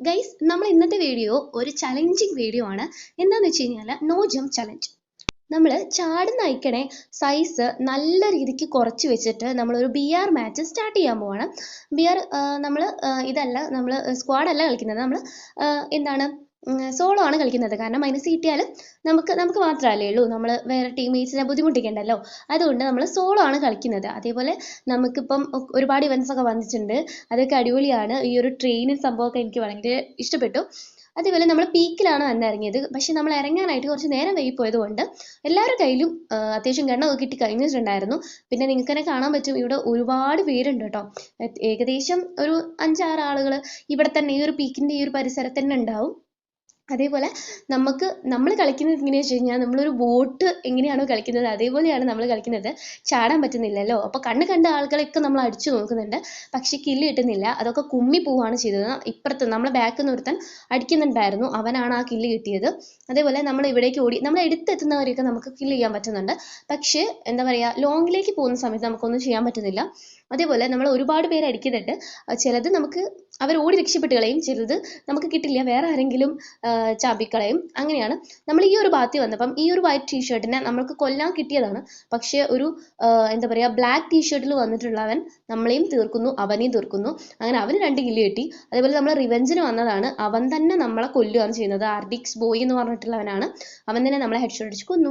Guys നമ്മൾ ഇന്നത്തെ video ഒരു ചലഞ്ചിങ് വീഡിയോ ആണ്. എന്താന്ന് വെച്ച് കഴിഞ്ഞാൽ നോ ജം ചലഞ്ച് നമ്മൾ ചാടുന്ന ഐക്കണെ സൈസ് നല്ല രീതിക്ക് കുറച്ച് വെച്ചിട്ട് നമ്മളൊരു ബി ആർ മാച്ച് സ്റ്റാർട്ട് ചെയ്യാൻ പോവാണ്. ബി ആർ നമ്മൾ ഇതല്ല നമ്മൾ സ്ക്വാഡല്ല കളിക്കുന്നത്. നമ്മൾ എന്താണ് സോളോ ആണ് കളിക്കുന്നത്. കാരണം മൈനസ് സീറ്റിയാൽ നമുക്ക് നമുക്ക് മാത്രമല്ലേ ഉള്ളൂ. നമ്മൾ വേറെ ടീംമേറ്റ്സിനെ ബുദ്ധിമുട്ടിക്കണ്ടല്ലോ. അതുകൊണ്ട് നമ്മൾ സോളോ ആണ് കളിക്കുന്നത്. അതേപോലെ നമുക്കിപ്പം ഒരുപാട് ഇവന്റ്സ് ഒക്കെ വന്നിട്ടുണ്ട്. അതൊക്കെ അടിപൊളിയാണ്. ഈ ഒരു ട്രെയിനും സംഭവമൊക്കെ എനിക്ക് ഭയങ്കര ഇഷ്ടപ്പെട്ടു. അതേപോലെ നമ്മൾ പീക്കിലാണ് വന്നിറങ്ങിയത്. പക്ഷെ നമ്മൾ ഇറങ്ങാനായിട്ട് കുറച്ച് നേരം വൈകി പോയത് കൊണ്ട് എല്ലാവരുടെ കയ്യിലും അത്യാവശ്യം ഗണ്ണൊക്കെ കിട്ടി കഴിഞ്ഞിട്ടുണ്ടായിരുന്നു. പിന്നെ നിങ്ങൾക്ക് തന്നെ കാണാൻ പറ്റും. ഇവിടെ ഒരുപാട് പേരുണ്ട് കേട്ടോ. ഏകദേശം ഒരു അഞ്ചാറ് ആളുകൾ ഇവിടെ തന്നെ ഈ ഒരു പീക്കിന്റെ ഈ ഒരു പരിസരത്തന്നെ ഉണ്ടാവും. അതേപോലെ നമുക്ക് നമ്മൾ കളിക്കുന്നത് എങ്ങനെയാണെന്ന് വെച്ച് കഴിഞ്ഞാൽ നമ്മളൊരു ബോട്ട് എങ്ങനെയാണോ കളിക്കുന്നത് അതേപോലെയാണ് നമ്മൾ കളിക്കുന്നത്. ചാടാൻ പറ്റുന്നില്ലല്ലോ. അപ്പോൾ കണ്ണ് കണ്ട ആളുകളെയൊക്കെ നമ്മൾ അടിച്ചു നോക്കുന്നുണ്ട്. പക്ഷേ കില്ല് കിട്ടുന്നില്ല. അതൊക്കെ കുമ്മി പോവുകയാണ് ചെയ്തത്. ഇപ്പുറത്ത് നമ്മളെ ബാക്കിൽ നിന്ന് ഒരുത്തൻ അടിക്കുന്നുണ്ടായിരുന്നു. അവനാണ് ആ കില്ല് കിട്ടിയത്. അതേപോലെ നമ്മൾ ഇവിടേക്ക് ഓടി നമ്മൾ എടുത്തെത്തുന്നവരെയൊക്കെ നമുക്ക് കില്ല് ചെയ്യാൻ പറ്റുന്നുണ്ട്. പക്ഷേ എന്താ പറയുക ലോങ്ങിലേക്ക് പോകുന്ന സമയത്ത് നമുക്കൊന്നും ചെയ്യാൻ പറ്റുന്നില്ല. അതേപോലെ നമ്മൾ ഒരുപാട് പേര് അടിക്കുന്നുണ്ട്. ചിലത് നമുക്ക് അവർ ഓടി രക്ഷപ്പെട്ട് കളയും ചിലത് നമുക്ക് കിട്ടില്ല. വേറെ ആരെങ്കിലും ചാമ്പിക്കളയും. അങ്ങനെയാണ്. നമ്മൾ ഈ ഒരു ഭാഗത്ത് വന്നപ്പം ഈ ഒരു വൈറ്റ് ടീഷർട്ടിനെ നമ്മൾക്ക് കൊല്ലാൻ കിട്ടിയതാണ്. പക്ഷേ ഒരു എന്താ പറയുക ബ്ലാക്ക് ടീഷർട്ടിൽ വന്നിട്ടുള്ളവൻ നമ്മളെയും തീർക്കുന്നു അവനെയും തീർക്കുന്നു. അങ്ങനെ അവന് രണ്ട് കില്ല് കിട്ടി. അതേപോലെ നമ്മൾ റിവെഞ്ചിന് വന്നതാണ്. അവൻ തന്നെ നമ്മളെ കൊല്ലുകയാണ് ചെയ്യുന്നത്. ആർഡിക്സ് ബോയ് എന്ന് പറഞ്ഞിട്ടുള്ളവനാണ്. അവൻ തന്നെ നമ്മളെ ഹെഡ്ഷോട്ട് അടിച്ച് കൊന്നു.